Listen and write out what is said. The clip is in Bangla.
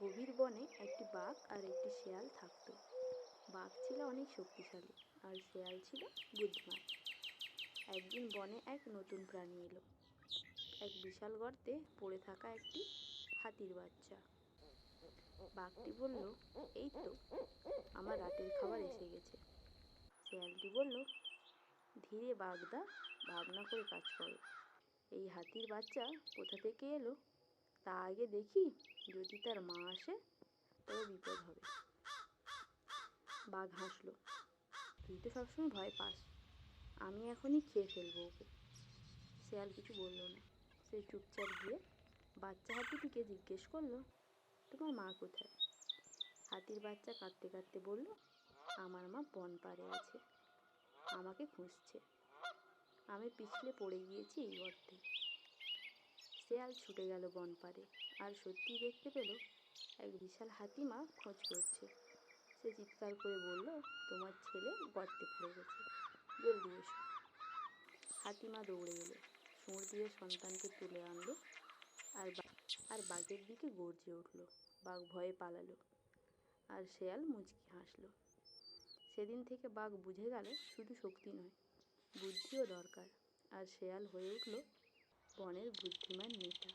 গভীর বনে একটি বাঘ আর একটি শেয়াল থাকতো। বাঘ ছিল অনেক শক্তিশালী আর শেয়াল ছিল বুদ্ধিমান। একদিন বনে এক নতুন প্রাণী এলো। এক বিশাল গর্তে পড়ে থাকা একটি হাতির বাচ্চা। বাঘটি বলল, এই তো, আমার রাতের খাবার এসে গেছে। শেয়ালটি বলল, ধীরে বাগদা, ভাবনা করে কাজ করো। এই হাতির বাচ্চা কোথা থেকে এলো তা আগে দেখি? যদি তার মা আসে তবে বিপদ হবে। বাঘ হাসলো, তুই তো সবসময় ভয় পাস, আমি এখনই খেয়ে ফেলব ওকে। শেয়াল কিছু বলল না। সে চুপচাপ গিয়ে বাচ্চা হাতিটিকে জিজ্ঞেস করল, তোমার মা কোথায়? হাতির বাচ্চা কাঁদতে কাঁদতে বলল, আমার মা বন পাড়ে আছে, আমাকে খুঁজছে। আমি পিছলে পড়ে গিয়েছি এই গর্তে শেয়াল ছুটে গেল বন পাড়ে। আর সত্যিই দেখতে পেল এক বিশাল হাতিমা খোঁজ করছে। সে চিৎকার করে বলল, তোমার ছেলে গর্তে পড়ে গেছে। জলদি এসো। হাতিমা দৌড়ে এলো। সুঁড় দিয়ে সন্তানকে তুলে আনলো আর আর বাঘের দিকে গর্জে উঠল। বাঘ ভয়ে পালালো আর শেয়াল মুচকি হাসলো। সেদিন থেকে বাঘ বুঝে গেল, শুধু শক্তি নয়, বুদ্ধিও দরকার। আর শেয়াল হয়ে উঠল বনের বুদ্ধিমান নেতা